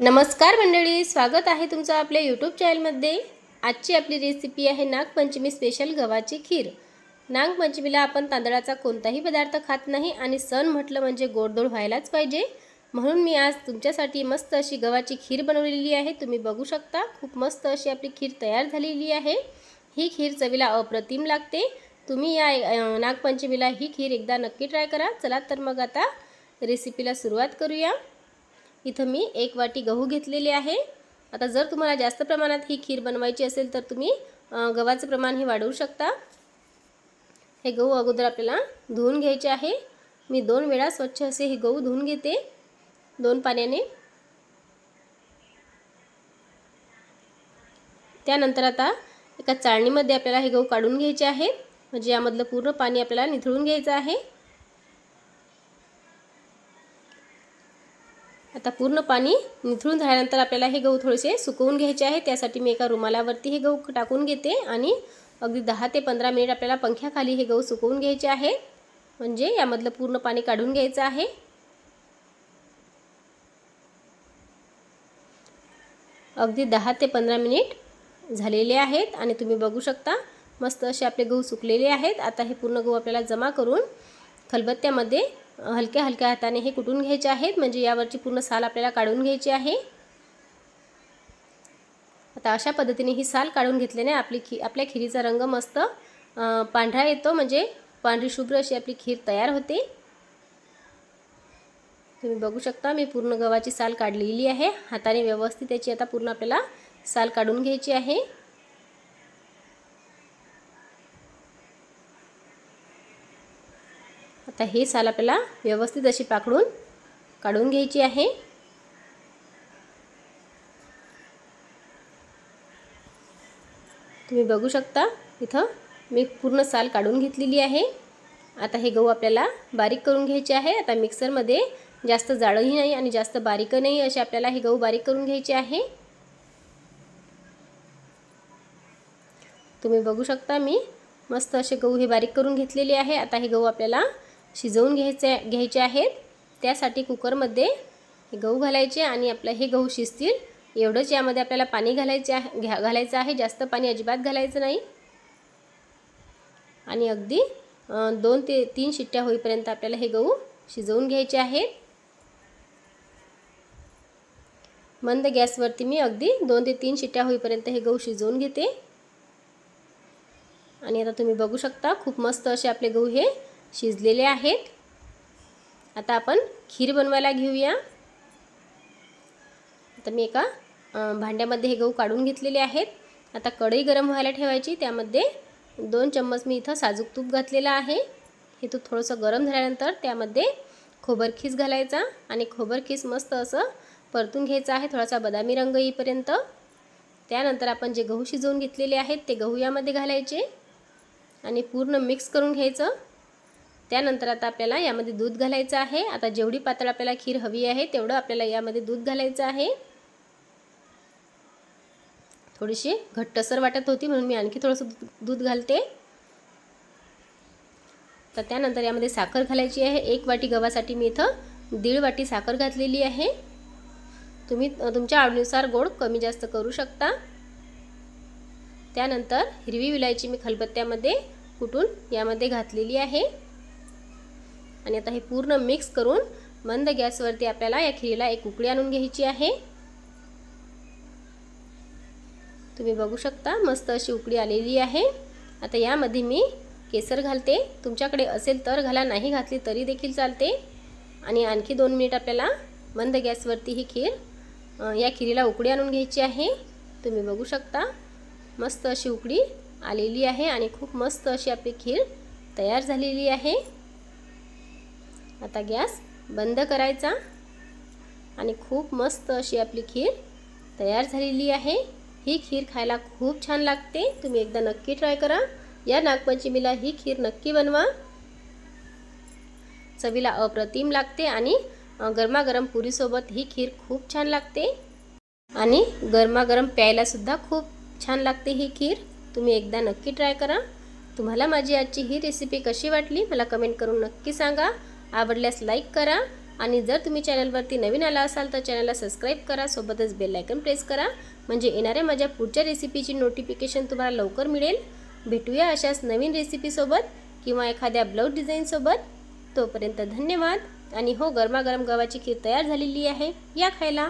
नमस्कार मंडळी स्वागत आहे तुमचं आपल्या यूट्यूब चॅनलमध्ये आजची आपली रेसिपी आहे नागपंचमी स्पेशल गव्हाची खीर. नागपंचमीला आपण तांदळाचा कोणताही पदार्थ खात नाही आणि सण म्हटलं म्हणजे गोडधोड व्हायलाच पाहिजे. म्हणून मी आज तुमच्यासाठी मस्त अशी गव्हाची खीर बनवलेली आहे. तुम्ही बघू शकता खूप मस्त अशी आपली खीर तयार झालेली आहे. ही खीर चवीला अप्रतिम लागते. तुम्ही या नागपंचमीला ही खीर एकदा नक्की ट्राय करा. चला तर मग आता रेसिपीला सुरुवात करूया. इथं मी एक वाटी गहू घेतलेली आहे. आता जर तुम्हाला जास्त प्रमाणात ही खीर बनवायची असेल तर तुम्ही गव्हाचं प्रमाण हे वाढवू शकता. हे गहू अगोदर आपल्याला धुवून घ्यायचे आहे. मी दोन वेळा स्वच्छ असे हे गहू धुवून घेते. दोन पाण्याने. त्यानंतर आता एका चाळणीमध्ये आपल्याला हे गहू काढून घ्यायचे आहेत. म्हणजे यामधलं पूर्ण पाणी आपल्याला निथळून घ्यायचं आहे. आता पूर्ण पाणी निथळून झाल्यानंतर आपल्याला हे गहू थोडेसे सुकवून घ्यायचे आहे. त्यासाठी मी एका रुमालावरती हे गहू टाकून घेते आणि अगदी दहा ते पंधरा मिनिट आपल्याला पंख्याखाली हे गहू सुकवून घ्यायचे आहे. म्हणजे यामधलं पूर्ण पाणी काढून घ्यायचं आहे. अगदी दहा ते पंधरा मिनिट झालेले आहेत आणि तुम्ही बघू शकता मस्त असे आपले गहू सुकलेले आहेत. आता हे पूर्ण गहू आपल्याला जमा करून खलबत्त्यामध्ये हलक्या हलक्या हाताने हे कुटून घ्यायचे आहेत. म्हणजे यावरची पूर्ण साल आपल्याला काढून घ्यायची आहे. आता अशा पद्धतीने ही साल काढून घेतल्याने आपली खी आपल्या खिरीचा रंग मस्त पांढरा येतो. म्हणजे पांढरी शुभ्र अशी आपली खीर तयार होते. तुम्ही बघू शकता मी पूर्ण गव्हाची साल काढलेली आहे. हाताने व्यवस्थित त्याची आता पूर्ण आपल्याला साल काढून घ्यायची आहे. आता हे साल आपल्याला व्यवस्थित अशी पाकडून काढून घ्यायची आहे. तुम्ही बघू शकता इथं मी पूर्ण साल काढून घेतलेली आहे. आता हे गहू आपल्याला बारीक करून घ्यायचे आहे. आता मिक्सरमध्ये जास्त जाडंही नाही आणि जास्त बारीक नाही असे आपल्याला हे गहू बारीक करून घ्यायचे आहे. तुम्ही बघू शकता मी मस्त असे गहू हे बारीक करून घेतलेले आहे. आता हे गहू आपल्याला शिजवून घ्यायचे घ्यायचे आहेत. त्यासाठी कुकरमध्ये हे गहू घालायचे आणि आपलं हे गहू शिजतील. एवढंच यामध्ये आपल्याला पाणी घालायचे आहे घ्या घालायचं आहे. जास्त पाणी अजिबात घालायचं नाही. आणि अगदी दोन ते तीन शिट्ट्या होईपर्यंत आपल्याला हे गहू शिजवून घ्यायचे आहेत. मंद गॅसवरती मी अगदी दोन ते तीन शिट्ट्या होईपर्यंत हे गहू शिजवून घेते. आणि आता तुम्ही बघू शकता खूप मस्त असे आपले गहू हे शिजलेले आहेत. आता आपण खीर बनवायला घेऊया. आता मी एका भांड्यामध्ये हे गहू काढून घेतलेले आहेत. आता कढई गरम व्हायला ठेवायची. त्यामध्ये दोन चम्मच मी इथं साजूक तूप घातलेलं आहे. हे तूप थोडंसं गरम झाल्यानंतर त्यामध्ये खोबरखीस घालायचा आणि खोबरखीस मस्त असं परतून घ्यायचं आहे. थोडासा बदामी रंग येईपर्यंत. त्यानंतर आपण जे गहू शिजवून घेतलेले आहेत ते गहू यामध्ये घालायचे आणि पूर्ण मिक्स करून घ्यायचं. त्यानंतर आता आपल्याला यामध्ये दूध घालायचं आहे. आता जेवढी पातळ आपल्याला खीर हवी आहे तेवढं आपल्याला यामध्ये दूध घालायचं आहे. थोडीशी घट्टसर वाटत होती म्हणून मी आणखी थोडंसं दूध घालते. तर त्यानंतर यामध्ये साखर घालायची आहे. एक वाटी गव्हासाठी मी इथं दीड वाटी साखर घातलेली आहे. तुम्ही तुमच्या आवडीनुसार गोड कमी जास्त करू शकता. त्यानंतर हिरवी विलायची मी खलबत्त्यामध्ये कुटून यामध्ये घातलेली आहे. आणि आता हे पूर्ण मिक्स करून मंद गॅसवरती आपल्याला या खिरीला एक उकळी आणून घ्यायची आहे. तुम्ही बघू शकता मस्त अशी उकळी आलेली आहे. आता यामध्ये मी केसर घालते. तुमच्याकडे असेल तर घाला नाही घातली तरी देखील चालते. आणि आणखी दोन मिनिट आपल्याला मंद गॅसवरती ही खीर या खिरीला उकळी आणून घ्यायची आहे. तुम्ही बघू शकता मस्त अशी उकळी आलेली आहे आणि खूप मस्त अशी आपली खीर तयार झालेली आहे. आता गॅस बंद करायचा. आणि खूप मस्त अशी आपली खीर तयार झालेली आहे. ही खीर खायला खूप छान लागते. तुम्ही एकदा नक्की ट्राय करा. या नागपंचमीला ही खीर नक्की बनवा. चवीला अप्रतिम लागते आणि गरमागरम पुरीसोबत ही खीर खूप छान लागते. आणि गरमागरम प्यायलासुद्धा खूप छान लागते ही खीर. तुम्ही एकदा नक्की ट्राय करा. तुम्हाला माझी आजची ही रेसिपी कशी वाटली मला कमेंट करून नक्की सांगा. आवडल्यास लाईक करा आणि जर तुम्ही चॅनलवरती नवीन आला असाल तर चॅनलला सबस्क्राईब करा सोबतच बेल आयकन प्रेस करा. म्हणजे येणाऱ्या माझ्या पुढच्या रेसिपीची नोटिफिकेशन तुम्हाला लवकर मिळेल. भेटूया अशाच नवीन रेसिपीसोबत किंवा एखाद्या ब्लाऊज डिझाईनसोबत तोपर्यंत धन्यवाद. आणि हो गरमागरम गव्हाची खीर तयार झालेली आहे. या खायला.